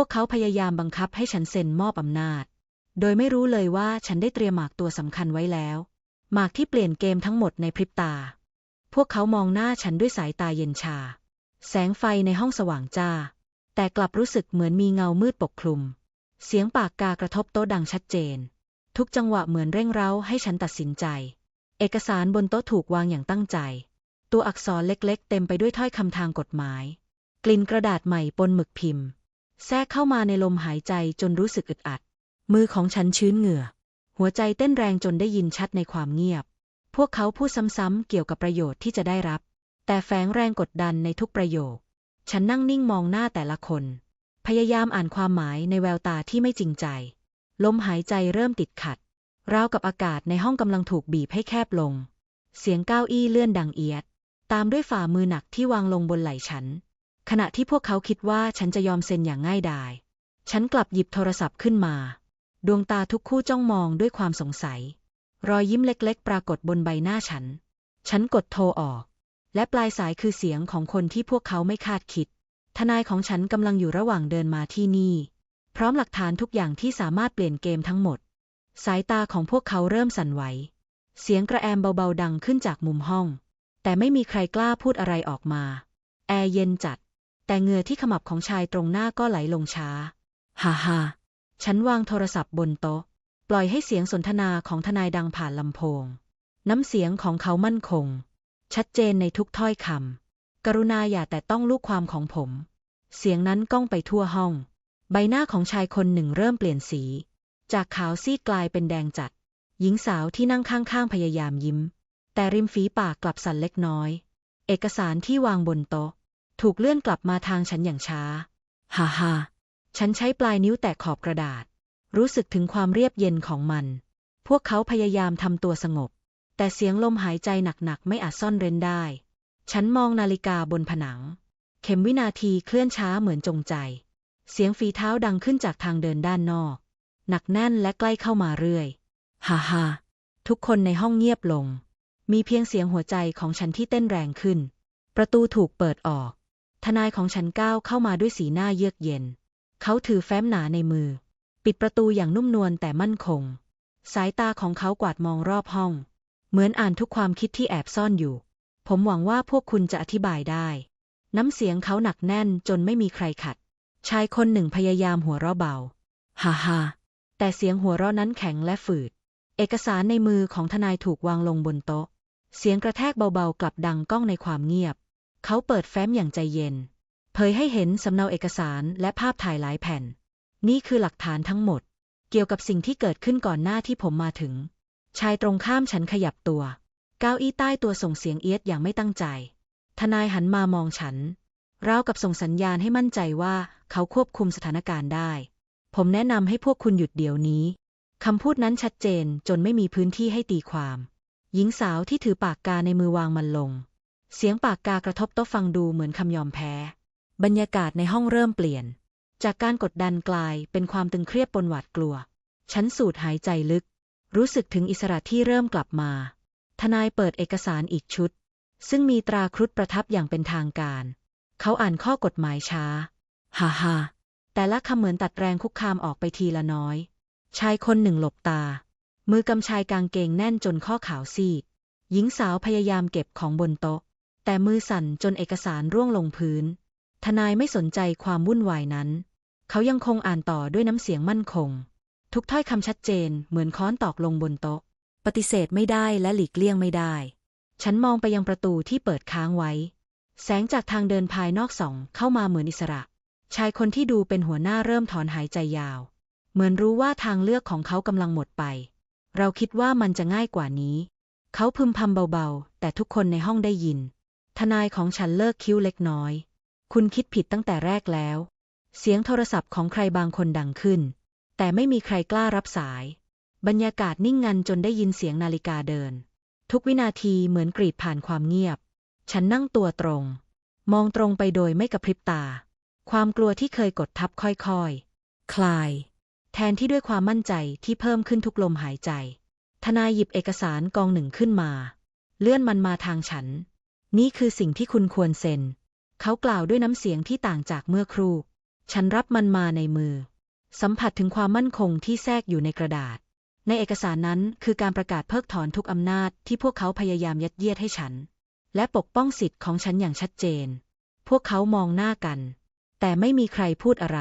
วกเขาพยายามบังคับให้ฉันเซ็นมอบอำนาจ โดยไม่รู้เลยว่าฉันได้เตรียมหมากตัวสำคัญไว้แล้ว หมากที่เปลี่ยนเกมทั้งหมดในพริบตา พวกเขามองหน้าฉันด้วยสายตาเย็นชา แสงไฟในห้องสว่างจ้า แต่กลับรู้สึกเหมือนมีเงามืดปกคลุม เสียงปากกากระทบโต๊ะดังชัดเจน ทุกจังหวะเหมือนเร่งเร้าให้ฉันตัดสินใจ เอกสารบนโต๊ะถูกวางอย่างตั้งใจ ตัวอักษรเล็กๆ เต็มไปด้วยถ้อยคำทางกฎหมาย กลิ่นกระดาษใหม่ปนหมึกพิมพ์ แทรกเข้ามาในลมหายใจจนรู้สึกอึดอัด มือของฉันชื้นเหงื่อ หัวใจเต้นแรงจนได้ยินชัดในความเงียบ พวกเขาพูดซ้ำๆเกี่ยวกับประโยชน์ที่จะได้รับ แต่แฝงแรงกดดันในทุกประโยค ฉันนั่งนิ่งมองหน้าแต่ละคน พยายามอ่านความหมายในแววตาที่ไม่จริงใจ ลมหายใจเริ่มติดขัด ราวกับอากาศในห้องกำลังถูกบีบให้แคบลง เสียงก้าวอี้เลื่อนดังเอียด ตามด้วยฝ่ามือหนักที่วางลงบนไหล่ฉัน ขณะที่พวกเขาคิดว่าฉันจะยอมเซ็นอย่างง่ายดาย ฉันกลับหยิบโทรศัพท์ขึ้นมา ดวงตาทุกคู่จ้องมองด้วยความสงสัย รอยยิ้มเล็กๆ ปรากฏบนใบหน้าฉัน ฉันกดโทรออก และปลายสายคือเสียงของคนที่พวกเขาไม่คาดคิด ทนายของฉันกำลังอยู่ระหว่างเดินมาที่นี่ พร้อมหลักฐานทุกอย่างที่สามารถเปลี่ยนเกมทั้งหมด สายตาของพวกเขาเริ่มสั่นไหว เสียงกระแอมเบาๆดังขึ้นจากมุมห้อง แต่ไม่มีใครกล้าพูดอะไรออกมา แอร์เย็นจัด แต่เหงื่อที่ขมับของชายตรงหน้าก็ไหลลงช้า ฮ่าฮ่าฉันวางโทรศัพท์บนโต๊ะ ปล่อยให้เสียงสนทนาของทนายดังผ่านลำโพง น้ำเสียงของเขามั่นคง ชัดเจนในทุกถ้อยคำ กรุณาอย่าแต่ต้องลูกความของผม เสียงนั้นก้องไปทั่วห้อง ใบหน้าของชายคนหนึ่งเริ่มเปลี่ยนสี จากขาวซีดกลายเป็นแดงจัด หญิงสาวที่นั่งข้างๆพยายามยิ้ม แต่ริมฝีปากกลับสั่นเล็กน้อย เอกสารที่วางบนโต๊ะ ถูกเลื่อนกลับมาทางฉันอย่างช้า ฮ่าฮ่าฉันใช้ปลายนิ้วแตะขอบกระดาษ รู้สึกถึงความเรียบเย็นของมัน พวกเขาพยายามทำตัวสงบ แต่เสียงลมหายใจหนักๆ ไม่อาจซ่อนเร้นได้ ฉันมองนาฬิกาบนผนัง เข็มวินาทีเคลื่อนช้าเหมือนจงใจ เสียงฝีเท้าดังขึ้นจากทางเดินด้านนอก หนักแน่นและใกล้เข้ามาเรื่อย ฮ่าฮ่าทุกคนในห้องเงียบลง มีเพียงเสียงหัวใจของฉันที่เต้นแรงขึ้น ประตูถูกเปิดออก ทนายของฉันก้าวเข้ามาด้วยสีหน้าเยือกเย็น เขาถือแฟ้มหนาในมือ ปิดประตูอย่างนุ่มนวลแต่มั่นคง สายตาของเขากวาดมองรอบห้อง เหมือนอ่านทุกความคิดที่แอบซ่อนอยู่ ผมหวังว่าพวกคุณจะอธิบายได้ น้ำเสียงเขาหนักแน่นจนไม่มีใครขัด ชายคนหนึ่งพยายามหัวเราะเบา ฮ่าฮ่าแต่เสียงหัวเราะนั้นแข็งและฝืด เอกสารในมือของทนายถูกวางลงบนโต๊ะ เสียงกระแทกเบาๆกลับดังก้องในความเงียบ เขาเปิดแฟ้มอย่างใจเย็น เผยให้เห็นสำเนาเอกสารและภาพถ่ายหลายแผ่น นี่คือหลักฐานทั้งหมด เกี่ยวกับสิ่งที่เกิดขึ้นก่อนหน้าที่ผมมาถึง ชายตรงข้ามฉันขยับตัวก้าวอี้ใต้ตัวส่งเสียงเอียดอย่างไม่ตั้งใจ ทนายหันมามองฉันราวกับส่งสัญญาณให้มั่นใจว่าเขาควบคุมสถานการณ์ได้ ผมแนะนำให้พวกคุณหยุดเดี๋ยวนี้ คำพูดนั้นชัดเจนจนไม่มีพื้นที่ให้ตีความ หญิงสาวที่ถือปากกาในมือวางมันลง เสียงปากกากระทบโต๊ะฟังดูเหมือนคำยอมแพ้ บรรยากาศในห้องเริ่มเปลี่ยน จากการกดดันกลายเป็นความตึงเครียดปนหวาดกลัว ฉันสูดหายใจลึก รู้สึกถึงอิสระที่เริ่มกลับมา ทนายเปิดเอกสารอีกชุด ซึ่งมีตราครุฑประทับอย่างเป็นทางการ เขาอ่านข้อกฎหมายช้า ฮ่าฮ่าแต่ละคำเหมือนตัดแรงคุกคามออกไปทีละน้อย ชายคนหนึ่งหลบตา มือกำชายกางเกงแน่นจนข้อขาวซีด หญิงสาวพยายามเก็บของบนโต๊ะ แต่มือสั่นจนเอกสารร่วงลงพื้น ทนายไม่สนใจความวุ่นวายนั้น เขายังคงอ่านต่อด้วยน้ำเสียงมั่นคง ทุกถ้อยคำชัดเจนเหมือนค้อนตอกลงบนโต๊ะ ปฏิเสธไม่ได้และหลีกเลี่ยงไม่ได้ ฉันมองไปยังประตูที่เปิดค้างไว้ แสงจากทางเดินภายนอกส่องเข้ามาเหมือนอิสระ ชายคนที่ดูเป็นหัวหน้าเริ่มถอนหายใจยาว เหมือนรู้ว่าทางเลือกของเขากำลังหมดไป เราคิดว่ามันจะง่ายกว่านี้ เขาพึมพำเบาๆ แต่ทุกคนในห้องได้ยิน ทนายของฉันเลิกคิ้วเล็กน้อย คุณคิดผิดตั้งแต่แรกแล้ว เสียงโทรศัพท์ของใครบางคนดังขึ้น แต่ไม่มีใครกล้ารับสาย บรรยากาศนิ่งงันจนได้ยินเสียงนาฬิกาเดิน ทุกวินาทีเหมือนกรีดผ่านความเงียบ ฉันนั่งตัวตรง มองตรงไปโดยไม่กระพริบตา ความกลัวที่เคยกดทับค่อยๆคลาย แทนที่ด้วยความมั่นใจที่เพิ่มขึ้นทุกลมหายใจ ทนายหยิบเอกสารกองหนึ่งขึ้นมา เลื่อนมันมาทางฉัน นี่คือสิ่งที่คุณควรเซ็น เขากล่าวด้วยน้ำเสียงที่ต่างจากเมื่อครู่ ฉันรับมันมาในมือ สัมผัสถึงความมั่นคงที่แทรกอยู่ในกระดาษ ในเอกสารนั้นคือการประกาศเพิกถอนทุกอำนาจที่พวกเขาพยายามยัดเยียดให้ฉัน และปกป้องสิทธิ์ของฉันอย่างชัดเจน พวกเขามองหน้ากัน แต่ไม่มีใครพูดอะไร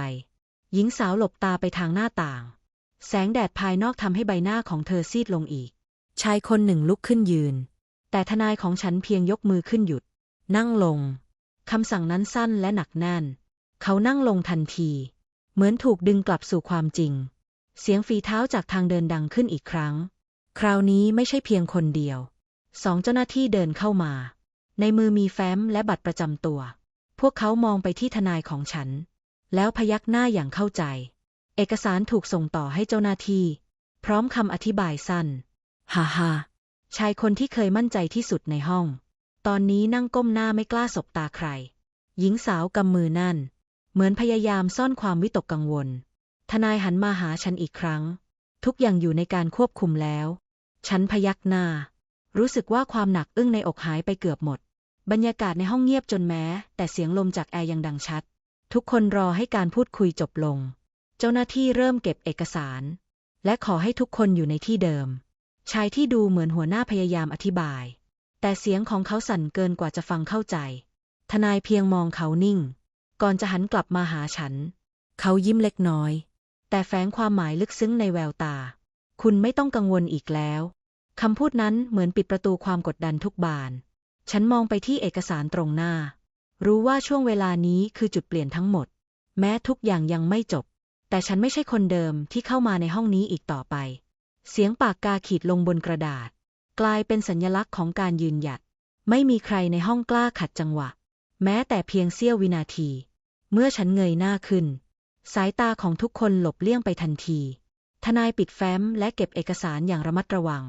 หญิงสาวหลบตาไปทางหน้าต่าง แสงแดดภายนอกทำให้ใบหน้าของเธอซีดลงอีก ชายคนหนึ่งลุกขึ้นยืน แต่ทนายของฉันเพียงยกมือขึ้นหยุด นั่งลง คำสั่งนั้นสั้นและหนักแน่น เขานั่งลงทันที เหมือนถูกดึงกลับสู่ความจริง เสียงฝีเท้าจากทางเดินดังขึ้นอีกครั้ง คราวนี้ไม่ใช่เพียงคนเดียว สองเจ้าหน้าที่เดินเข้ามา ในมือมีแฟ้มและบัตรประจำตัว พวกเขามองไปที่ทนายของฉัน แล้วพยักหน้าอย่างเข้าใจ เอกสารถูกส่งต่อให้เจ้าหน้าที่ พร้อมคำอธิบายสั้น ฮ่าฮ่า ชายคนที่เคยมั่นใจที่สุดในห้อง ตอนนี้นั่งก้มหน้าไม่กล้าสบตาใคร หญิงสาวกำมือนั่น เหมือนพยายามซ่อนความวิตกกังวล ทนายหันมาหาฉันอีกครั้ง ทุกอย่างอยู่ในการควบคุมแล้ว ฉันพยักหน้า รู้สึกว่าความหนักอึ้งในอกหายไปเกือบหมด บรรยากาศในห้องเงียบจนแม้ แต่เสียงลมจากแอร์ยังดังชัด ทุกคนรอให้การพูดคุยจบลง เจ้าหน้าที่เริ่มเก็บเอกสาร และขอให้ทุกคนอยู่ในที่เดิม ชายที่ดูเหมือนหัวหน้าพยายามอธิบาย แต่เสียงของเขาสั่นเกินกว่าจะฟังเข้าใจ ทนายเพียงมองเขานิ่ง ก่อนจะหันกลับมาหาฉัน เขายิ้มเล็กน้อย แต่แฝงความหมายลึกซึ้งในแววตา คุณไม่ต้องกังวลอีกแล้วคำพูดนั้นเหมือนปิดประตูความกดดันทุกบาน ฉันมองไปที่เอกสารตรงหน้า รู้ว่าช่วงเวลานี้คือจุดเปลี่ยนทั้งหมด แม้ทุกอย่างยังไม่จบ แต่ฉันไม่ใช่คนเดิมที่เข้ามาในห้องนี้อีกต่อไป เสียงปากกาขีดลงบนกระดาษ กลายเป็นสัญลักษณ์ของการยืนหยัด ไม่มีใครในห้องกล้าขัดจังหวะ แม้แต่เพียงเสี้ยววินาที เมื่อฉันเงยหน้าขึ้น สายตาของทุกคนหลบเลี่ยงไปทันที ทนายปิดแฟ้มและเก็บเอกสารอย่างระมัดระวัง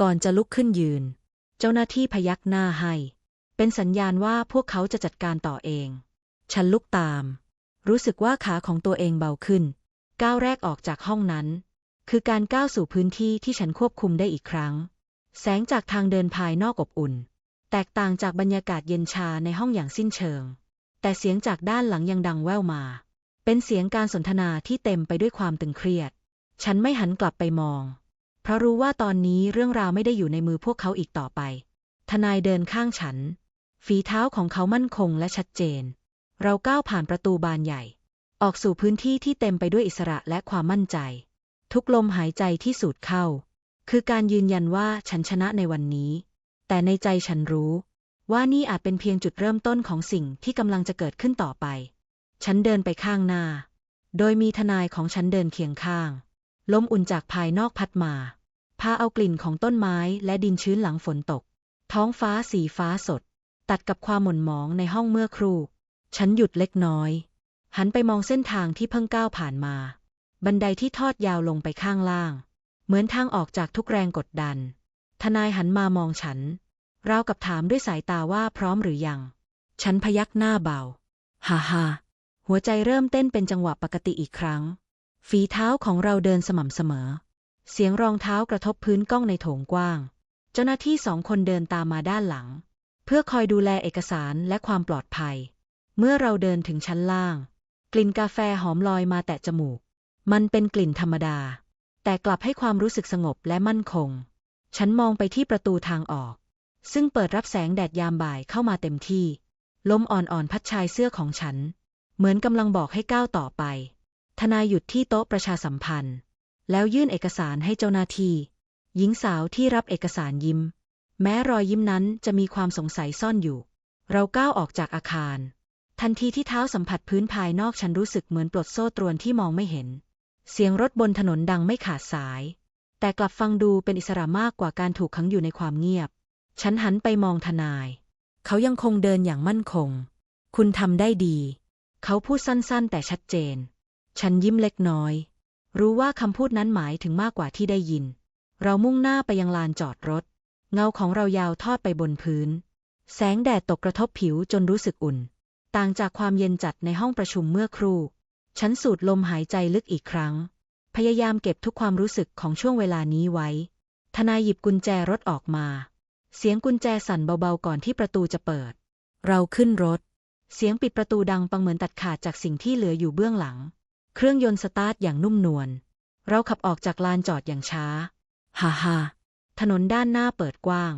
ก่อนจะลุกขึ้นยืน เจ้าหน้าที่พยักหน้าให้ เป็นสัญญาณว่าพวกเขาจะจัดการต่อเอง ฉันลุกตาม รู้สึกว่าขาของตัวเองเบาขึ้น ก้าวแรกออกจากห้องนั้น คือการก้าวสู่พื้นที่ที่ฉันควบคุมได้อีกครั้ง แสงจากทางเดินภายนอกอบอุ่น แตกต่างจากบรรยากาศเย็นชาในห้องอย่างสิ้นเชิง แต่เสียงจากด้านหลังยังดังแว่วมา เป็นเสียงการสนทนาที่เต็มไปด้วยความตึงเครียด ฉันไม่หันกลับไปมอง เพราะรู้ว่าตอนนี้เรื่องราวไม่ได้อยู่ในมือพวกเขาอีกต่อไป ทนายเดินข้างฉัน ฝีเท้าของเขามั่นคงและชัดเจน เราก้าวผ่านประตูบานใหญ่ ออกสู่พื้นที่ที่เต็มไปด้วยอิสระและความมั่นใจ ทุกลมหายใจที่สูดเข้า คือการยืนยันว่าฉันชนะในวันนี้ แต่ในใจฉันรู้ ว่านี่อาจเป็นเพียงจุดเริ่มต้นของสิ่งที่กำลังจะเกิดขึ้นต่อไป ฉันเดินไปข้างหน้า โดยมีทนายของฉันเดินเคียงข้าง ลมอุ่นจากภายนอกพัดมา พาเอากลิ่นของต้นไม้และดินชื้นหลังฝนตก ท้องฟ้าสีฟ้าสด ตัดกับความหม่นหมองในห้องเมื่อครู่ ฉันหยุดเล็กน้อย หันไปมองเส้นทางที่เพิ่งก้าวผ่านมา บันไดที่ทอดยาวลงไปข้างล่าง เหมือนทางออกจากทุกแรงกดดัน ทนายหันมามองฉัน ราวกับถามด้วยสายตาว่าพร้อมหรือยัง ฉันพยักหน้าเบา ฮ่าฮ่าหัวใจเริ่มเต้นเป็นจังหวะปกติอีกครั้ง ฝีเท้าของเราเดินสม่ำเสมอ เสียงรองเท้ากระทบพื้นก้องในโถงกว้าง เจ้าหน้าที่สองคนเดินตามมาด้านหลัง เพื่อคอยดูแลเอกสารและความปลอดภัย เมื่อเราเดินถึงชั้นล่าง กลิ่นกาแฟหอมลอยมาแตะจมูก มันเป็นกลิ่นธรรมดา แต่กลับให้ความรู้สึกสงบและมั่นคง ฉันมองไปที่ประตูทางออก ซึ่งเปิดรับแสงแดดยามบ่ายเข้ามาเต็มที่ ลมอ่อนๆพัดชายเสื้อของฉัน เหมือนกำลังบอกให้ก้าวต่อไป ทนายหยุดที่โต๊ะประชาสัมพันธ์ แล้วยื่นเอกสารให้เจ้าหน้าที่ หญิงสาวที่รับเอกสารยิ้ม แม้รอยยิ้มนั้นจะมีความสงสัยซ่อนอยู่ เราก้าวออกจากอาคาร ทันทีที่เท้าสัมผัสพื้นภายนอกฉันรู้สึกเหมือนปลดโซ่ตรวนที่มองไม่เห็น เสียงรถบนถนนดังไม่ขาดสาย แต่กลับฟังดูเป็นอิสระมากกว่าการถูกขังอยู่ในความเงียบ ฉันหันไปมองทนาย เขายังคงเดินอย่างมั่นคง คุณทำได้ดี เขาพูดสั้นๆ แต่ชัดเจน ฉันยิ้มเล็กน้อย รู้ว่าคำพูดนั้นหมายถึงมากกว่าที่ได้ยิน เรามุ่งหน้าไปยังลานจอดรถ เงาของเรายาวทอดไปบนพื้น แสงแดดตกกระทบผิวจนรู้สึกอุ่น ต่างจากความเย็นจัดในห้องประชุมเมื่อครู่ ฉันสูดลมหายใจลึกอีกครั้ง พยายามเก็บทุกความรู้สึกของช่วงเวลานี้ไว้ ทนายหยิบกุญแจรถออกมา เสียงกุญแจสั่นเบาๆก่อนที่ประตูจะเปิด เราขึ้นรถ เสียงปิดประตูดังปังเหมือนตัดขาดจากสิ่งที่เหลืออยู่เบื้องหลัง เครื่องยนต์สตาร์ทอย่างนุ่มนวล เราขับออกจากลานจอดอย่างช้า ฮ่าฮ่าถนนด้านหน้าเปิดกว้าง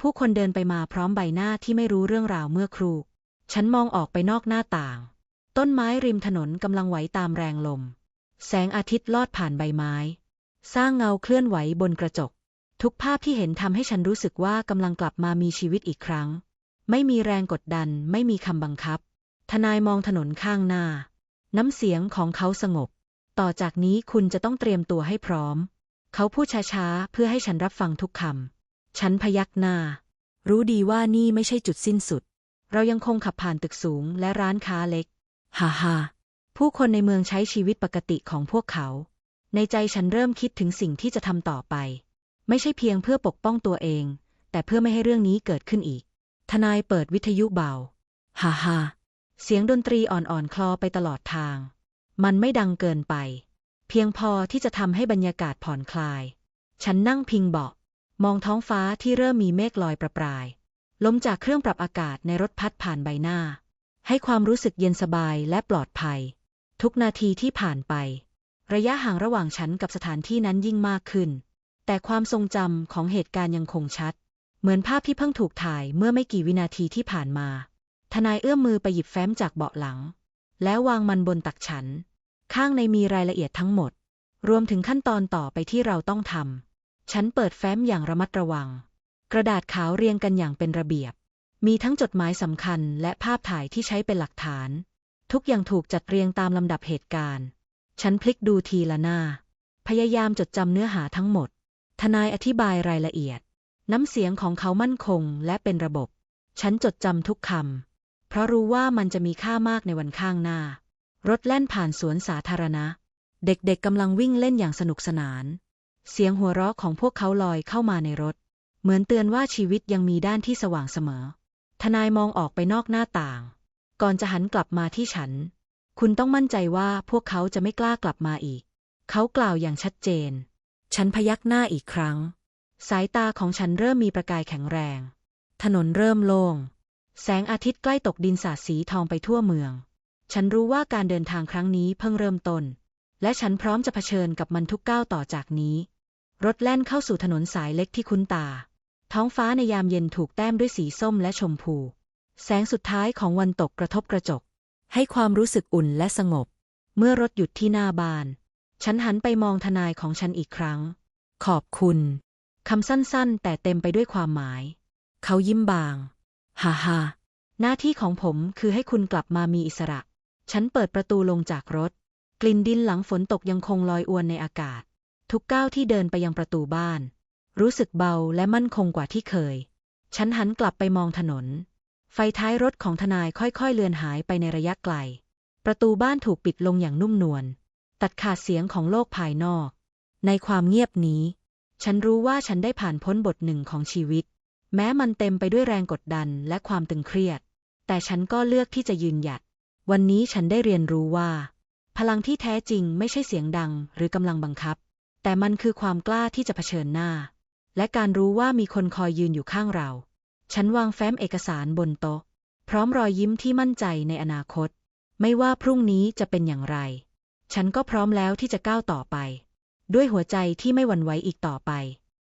ผู้คนเดินไปมาพร้อมใบหน้าที่ไม่รู้เรื่องราวเมื่อครู่ ฉันมองออกไปนอกหน้าต่าง ต้นไม้ริมถนนกำลังไหวตามแรงลม แสงอาทิตย์ลอดผ่านใบไม้ สร้างเงาเคลื่อนไหวบนกระจก ทุกภาพที่เห็นทำให้ฉันรู้สึกว่ากำลังกลับมามีชีวิตอีกครั้ง ไม่มีแรงกดดัน ไม่มีคำบังคับ ทนายมองถนนข้างหน้า น้ำเสียงของเขาสงบ ต่อจากนี้คุณจะต้องเตรียมตัวให้พร้อม เขาพูดช้าๆ เพื่อให้ฉันรับฟังทุกคำ ฉันพยักหน้า รู้ดีว่านี่ไม่ใช่จุดสิ้นสุด เรายังคงขับผ่านตึกสูงและร้านค้าเล็ก ฮ่าฮ่าผู้คนในเมืองใช้ชีวิตปกติของพวกเขา ในใจฉันเริ่มคิดถึงสิ่งที่จะทำต่อไป ไม่ใช่เพียงเพื่อปกป้องตัวเอง แต่เพื่อไม่ให้เรื่องนี้เกิดขึ้นอีก ทนายเปิดวิทยุเบา ฮ่าฮ่าเสียงดนตรีอ่อนๆ คลอไปตลอดทาง มันไม่ดังเกินไป เพียงพอที่จะทำให้บรรยากาศผ่อนคลาย ฉันนั่งพิงเบาะ มองท้องฟ้าที่เริ่มมีเมฆลอยประปราย ลมจากเครื่องปรับอากาศในรถพัดผ่านใบหน้า ให้ความรู้สึกเย็นสบายและปลอดภัย ทุกนาทีที่ผ่านไป ระยะห่างระหว่างฉันกับสถานที่นั้นยิ่งมากขึ้น แต่ความทรงจำของเหตุการณ์ยังคงชัด เหมือนภาพที่เพิ่งถูกถ่ายเมื่อไม่กี่วินาทีที่ผ่านมา ทนายเอื้อมมือไปหยิบแฟ้มจากเบาะหลัง แล้ววางมันบนตักฉัน ข้างในมีรายละเอียดทั้งหมด รวมถึงขั้นตอนต่อไปที่เราต้องทำฉันเปิดแฟ้มอย่างระมัดระวัง กระดาษขาวเรียงกันอย่างเป็นระเบียบ มีทั้งจดหมายสำคัญและภาพถ่ายที่ใช้เป็นหลักฐาน ทุกอย่างถูกจัดเรียงตามลำดับเหตุการณ์ ฉันพลิกดูทีละหน้า พยายามจดจำเนื้อหาทั้งหมด ทนายอธิบายรายละเอียด น้ำเสียงของเขามั่นคงและเป็นระบบ ฉันจดจำทุกคำ เพราะรู้ว่ามันจะมีค่ามากในวันข้างหน้า รถแล่นผ่านสวนสาธารณะ เด็กๆกำลังวิ่งเล่นอย่างสนุกสนาน เสียงหัวเราะของพวกเขาลอยเข้ามาในรถ เหมือนเตือนว่าชีวิตยังมีด้านที่สว่างเสมอ ทนายมองออกไปนอกหน้าต่าง ก่อนจะหันกลับมาที่ฉัน คุณต้องมั่นใจว่าพวกเขาจะไม่กล้ากลับมาอีก เขากล่าวอย่างชัดเจน ฉันพยักหน้าอีกครั้ง สายตาของฉันเริ่มมีประกายแข็งแรง ถนนเริ่มโล่ง แสงอาทิตย์ใกล้ตกดินสาดสีทองไปทั่วเมือง ฉันรู้ว่าการเดินทางครั้งนี้เพิ่งเริ่มต้น และฉันพร้อมจะเผชิญกับมันทุกก้าวต่อจากนี้ รถแล่นเข้าสู่ถนนสายเล็กที่คุ้นตา ท้องฟ้าในยามเย็นถูกแต้มด้วยสีส้มและชมพู แสงสุดท้ายของวันตกกระทบกระจก ให้ความรู้สึกอุ่นและสงบ เมื่อรถหยุดที่หน้าบ้าน ฉันหันไปมองทนายของฉันอีกครั้ง ขอบคุณคำสั้นๆ แต่เต็มไปด้วยความหมาย เขายิ้มบาง ฮ่าฮ่าหน้าที่ของผมคือให้คุณกลับมามีอิสระ ฉันเปิดประตูลงจากรถ กลิ่นดินหลังฝนตกยังคงลอยอวนในอากาศ ทุกก้าวที่เดินไปยังประตูบ้าน รู้สึกเบาและมั่นคงกว่าที่เคย ฉันหันกลับไปมองถนน ไฟท้ายรถของทนายค่อยๆ เลือนหายไปในระยะไกล ประตูบ้านถูกปิดลงอย่างนุ่มนวล ตัดขาดเสียงของโลกภายนอก ในความเงียบนี้ ฉันรู้ว่าฉันได้ผ่านพ้นบทหนึ่งของชีวิต แม้มันเต็มไปด้วยแรงกดดันและความตึงเครียด แต่ฉันก็เลือกที่จะยืนหยัด วันนี้ฉันได้เรียนรู้ว่า พลังที่แท้จริงไม่ใช่เสียงดังหรือกำลังบังคับ แต่มันคือความกล้าที่จะเผชิญหน้า และการรู้ว่ามีคนคอยยืนอยู่ข้างเรา ฉันวางแฟ้มเอกสารบนโต๊ะ พร้อมรอยยิ้มที่มั่นใจในอนาคต ไม่ว่าพรุ่งนี้จะเป็นอย่างไร ฉันก็พร้อมแล้วที่จะก้าวต่อไป ด้วยหัวใจที่ไม่หวั่นไหวอีกต่อไป